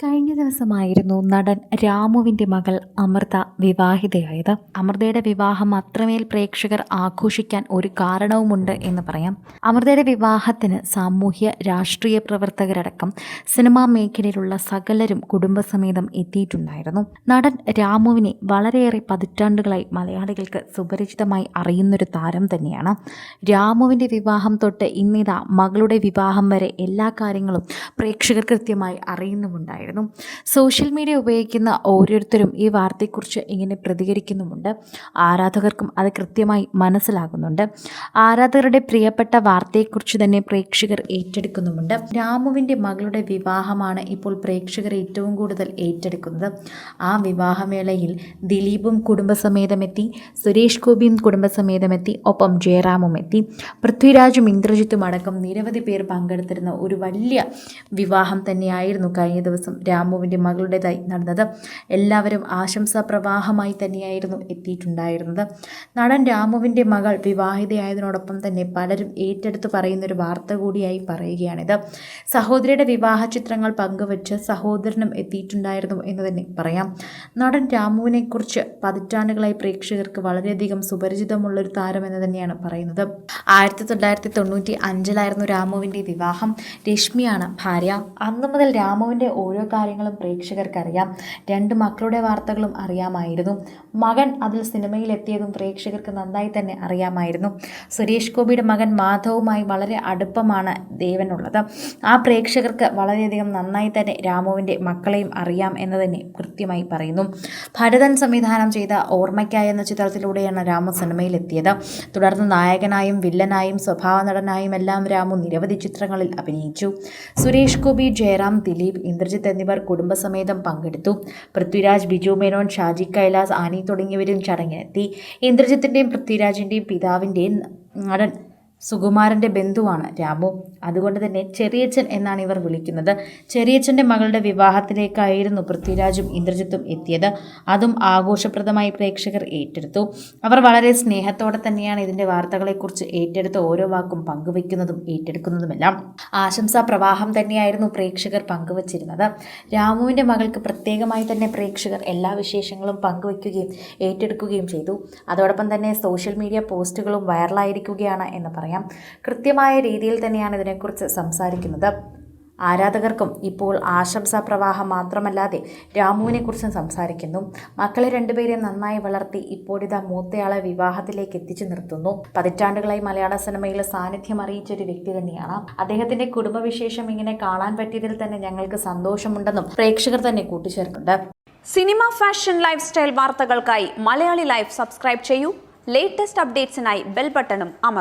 കഴിഞ്ഞ ദിവസമായിരുന്നു നടൻ രാമുവിന്റെ മകൾ അമൃത വിവാഹിതയായത്. അമൃതയുടെ വിവാഹം അത്രമേൽ പ്രേക്ഷകർ ആഘോഷിക്കാൻ ഒരു കാരണവുമുണ്ട് എന്ന് പറയാം. അമൃതയുടെ വിവാഹത്തിന് സാമൂഹ്യ രാഷ്ട്രീയ പ്രവർത്തകരടക്കം സിനിമാ മേഖലയിലുള്ള സകലരും കുടുംബസമേതം എത്തിയിട്ടുണ്ടായിരുന്നു. നടൻ രാമുവിനെ വളരെയേറെ പതിറ്റാണ്ടുകളായി മലയാളികൾക്ക് സുപരിചിതമായി അറിയുന്നൊരു താരം തന്നെയാണ്. രാമുവിന്റെ വിവാഹം തൊട്ട് ഇന്നിതാ മകളുടെ വിവാഹം വരെ എല്ലാ കാര്യങ്ങളും പ്രേക്ഷകർ കൃത്യമായി അറിയുന്നുമുണ്ടായിരുന്നു. സോഷ്യൽ മീഡിയ ഉപയോഗിക്കുന്ന ഓരോരുത്തരും ഈ വാർത്തയെക്കുറിച്ച് ഇങ്ങനെ പ്രതികരിക്കുന്നുമുണ്ട്. ആരാധകർക്കും അത് കൃത്യമായി മനസ്സിലാകുന്നുണ്ട്. ആരാധകരുടെ പ്രിയപ്പെട്ട വാർത്തയെക്കുറിച്ച് തന്നെ പ്രേക്ഷകർ ഏറ്റെടുക്കുന്നുമുണ്ട്. രാമുവിന്റെ മകളുടെ വിവാഹമാണ് ഇപ്പോൾ പ്രേക്ഷകർ ഏറ്റവും കൂടുതൽ ഏറ്റെടുക്കുന്നത്. ആ വിവാഹമേളയിൽ ദിലീപും കുടുംബസമേതമെത്തി സുരേഷ് ഗോപിയും കുടുംബസമേതമെത്തി ഒപ്പം ജയറാമും എത്തി. പൃഥ്വിരാജും ഇന്ദ്രജിത്തും അടക്കം നിരവധി പേർ പങ്കെടുത്തിരുന്ന ഒരു വലിയ വിവാഹം തന്നെയായിരുന്നു കഴിഞ്ഞ ദിവസം രാമുവിന്റെ മകളുടേതായി നടന്നത്. എല്ലാവരും ആശംസാ പ്രവാഹമായി തന്നെയായിരുന്നു എത്തിയിട്ടുണ്ടായിരുന്നത്. നടൻ രാമുവിന്റെ മകൾ വിവാഹിതയായതിനോടൊപ്പം തന്നെ പലരും ഏറ്റെടുത്ത് പറയുന്നൊരു വാർത്ത കൂടിയായി പറയുകയാണിത്. സഹോദരിയുടെ വിവാഹ ചിത്രങ്ങൾ പങ്കുവച്ച് സഹോദരനും എത്തിയിട്ടുണ്ടായിരുന്നു എന്ന് തന്നെ പറയാം. നടൻ രാമുവിനെക്കുറിച്ച് പതിറ്റാണ്ടുകളായി പ്രേക്ഷകർക്ക് വളരെയധികം സുപരിചിതമുള്ളൊരു താരമെന്ന് തന്നെയാണ് പറയുന്നത്. ആയിരത്തി തൊള്ളായിരത്തി തൊണ്ണൂറ്റി അഞ്ചിലായിരുന്നു രാമുവിന്റെ വിവാഹം. രശ്മിയാണ് ഭാര്യ. അന്നു മുതൽ രാമുവിന്റെ ഓരോ കാര്യങ്ങളും പ്രേക്ഷകർക്കറിയാം. രണ്ട് മക്കളുടെ വാർത്തകളും അറിയാമായിരുന്നു. മകൻ അതിൽ സിനിമയിൽ എത്തിയതും പ്രേക്ഷകർക്ക് നന്നായി തന്നെ അറിയാമായിരുന്നു. സുരേഷ് ഗോപിയുടെ മകൻ മാധവുമായി വളരെ അടുപ്പമാണ് ദേവനുള്ളത്. ആ പ്രേക്ഷകർക്ക് വളരെയധികം നന്നായി തന്നെ രാമുവിന്റെ മക്കളെയും അറിയാം എന്ന് തന്നെ കൃത്യമായി പറയുന്നു. ഭരതൻ സംവിധാനം ചെയ്ത ഓർമ്മയ്ക്കായ എന്ന ചിത്രത്തിലൂടെയാണ് രാമു സിനിമയിലെത്തിയത്. തുടർന്ന് നായകനായും വില്ലനായും സ്വഭാവ നടനായും എല്ലാം രാമു നിരവധി ചിത്രങ്ങളിൽ അഭിനയിച്ചു. സുരേഷ് ഗോപി ജയറാം ദിലീപ് ഇന്ദ്രജിത്ത് എന്നിവർ കുടുംബസമേതം പങ്കെടുത്തു. പൃഥ്വിരാജ് ബിജു മേനോൻ ഷാജി കൈലാസ് ആനി തുടങ്ങിയവരും ചടങ്ങിനെത്തി. ഇന്ദ്രജിത്തിന്റെയും പൃഥ്വിരാജിന്റെയും പിതാവിന്റെയും നടൻ സുകുമാരന്റെ ബന്ധുവാണ് രാമു അതുകൊണ്ട് തന്നെ ചെറിയച്ഛൻ എന്നാണ് ഇവർ വിളിക്കുന്നത്. ചെറിയച്ഛന്റെ മകളുടെ വിവാഹത്തിലേക്കായിരുന്നു പൃഥ്വിരാജും ഇന്ദ്രജിത്തും എത്തിയത്. അതും ആഘോഷപ്രദമായി പ്രേക്ഷകർ ഏറ്റെടുത്തു. അവർ വളരെ സ്നേഹത്തോടെ തന്നെയാണ് ഇതിന്റെ വാർത്തകളെക്കുറിച്ച് ഏറ്റെടുത്ത് ഓരോ വാക്കും പങ്കുവയ്ക്കുന്നതും ഏറ്റെടുക്കുന്നതുമെല്ലാം. ആശംസാ പ്രവാഹം തന്നെയായിരുന്നു പ്രേക്ഷകർ പങ്കുവച്ചിരുന്നത്. രാമുവിന്റെ മകൾക്ക് പ്രത്യേകമായി തന്നെ പ്രേക്ഷകർ എല്ലാ വിശേഷങ്ങളും പങ്കുവയ്ക്കുകയും ഏറ്റെടുക്കുകയും ചെയ്തു. അതോടൊപ്പം തന്നെ സോഷ്യൽ മീഡിയ പോസ്റ്റുകളും വൈറലായിരിക്കുകയാണ് എന്ന് പറയാം. കൃത്യമായ രീതിയിൽ തന്നെയാണ് ഇതിനെക്കുറിച്ച് സംസാരിക്കുന്നത്. ആരാധകർക്കും ഇപ്പോൾ ആശംസാ പ്രവാഹം മാത്രമല്ലാതെ രാമുവിനെക്കുറിച്ചും സംസാരിക്കുന്നു. മക്കളെ രണ്ടുപേരെയും നന്നായി വളർത്തി ഇപ്പോഴിതാ മൂത്തയാളെ വിവാഹത്തിലേക്ക് എത്തിച്ചു നിർത്തുന്നു. പതിറ്റാണ്ടുകളായി മലയാള സിനിമയിൽ സാന്നിധ്യം അറിയിച്ച ഒരു വ്യക്തി തന്നെയാണ്. അദ്ദേഹത്തിന്റെ കുടുംബവിശേഷം ഇങ്ങനെ കാണാൻ പറ്റിയതിൽ തന്നെ ഞങ്ങൾക്ക് സന്തോഷമുണ്ടെന്നും പ്രേക്ഷകർ തന്നെ കൂട്ടിച്ചേർക്കുന്നുണ്ട്. സിനിമ ഫാഷൻ ലൈഫ് സ്റ്റൈൽ വാർത്തകൾക്കായി മലയാളി ലൈഫ് സബ്സ്ക്രൈബ് ചെയ്യൂ. ലേറ്റസ്റ്റ് അപ്ഡേറ്റ്സിനായി ബെൽ ബട്ടണും അമർ